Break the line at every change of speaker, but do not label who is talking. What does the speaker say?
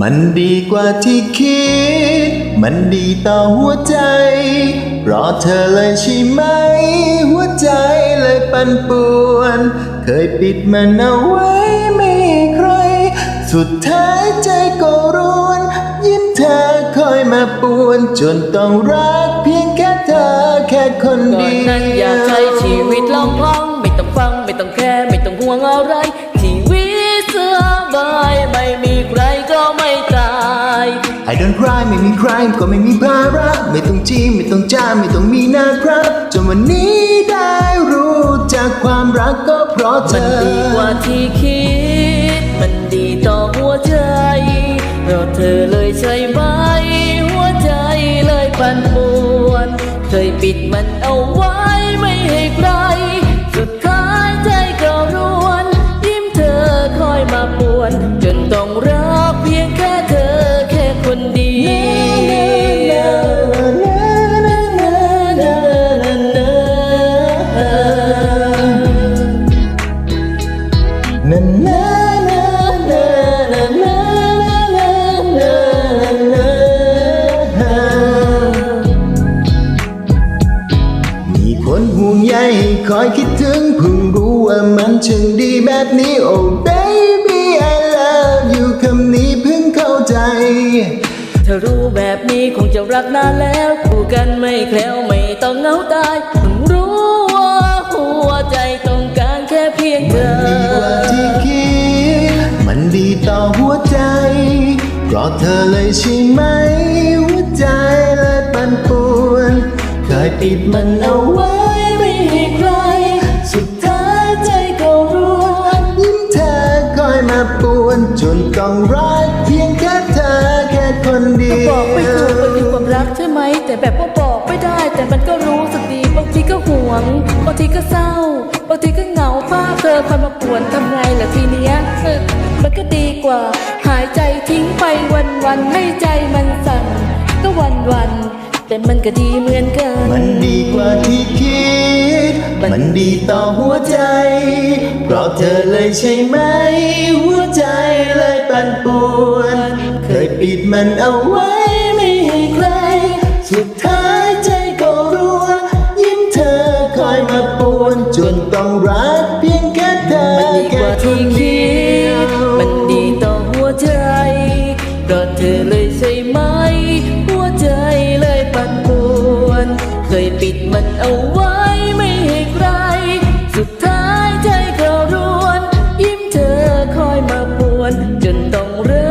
มันดีกว่าที่คิด มันดีต่อหัวใจเพราะเธอเลยใช่ไหม หัวใจเลยปั่นป่วน เคยปิดมันเอาไว้ไม่ใคร สุดท้ายใจก็ร้วน ยิ้มเธอคอยมาป่วน จนต้องรักเพียงแค่เธอแค่คนเดียวนั้นอยากใช้ชีวิตล
ำพังไม่ต้องฟังไม่ต้องแค่ไม่ต้องห่วงอะไร
I don't cry ไม่มีใครก็ไม่มีภาระไม่ต้องจีบไม่ต้องจ้าไม่ต้องมีนะครับจนวันนี้ได้รู้จากความรักก็เพราะเธอ มันดีกว่า
ที่คิด มันดีต่อหัวใจเพราะเธอเลยใช่ไหม หัวใจเลยปั่นป่วน เคยปิดมันเอาไว้
คอยคิดถึงเพิ่งรู้ว่ามันช่างดีแบบนี้ Oh baby I love you คำนี้เพิ่งเข้าใจ
เธอรู้แบบนี้คงจะรักนานแล้วคู่กันไม่แคล้วไม่ต้องเหงาตายเพิ่งรู้ว่าหัวใจต้องการแค่เพียงเธอดีกว่าที่
คิดมันดีต่อหัวใจ เพราะเธอเลยใช่ไหม หัวใจเลยปั่นป่วนเคยปิดมันเอาไว้ นจนต้องรักเพียงแค่เธอแค่คนเดียวบอกไม่ถูกมันคือความร
ักใช่ไหม แต่แบบว่าบอกไม่ได้ แต่มันก็รู้สึกดีบางทีก็ห่วงบางทีก็เศร้าบางทีก็เหงาภาพเธอคอยมาป่วนทำไงล่ะทีเนี้ยเออมันก็ดีกว่า หายใจทิ้งไปวันวันๆให้ใจมันสั่นก็วันวันๆแต่มันก็ดีเหมือนกัน
มันดีต่อหัวใจ เพราะเธอเลยใช่ไหม หัวใจเลยปั่นป่วน เคยปิดมันเอาไว้ไม่ให้ใคร สุดท้ายใจก็รัว ยิ้มเธอคอยมาป่วน จนต้องรักเพียงแค่เธอแค่ที่คิด มันดี
ต่อหัวใจเพราะเธอเลยใช่ไหม หัวใจเลยปั่นป่วน เคยปิดมันเอาไว้ 모르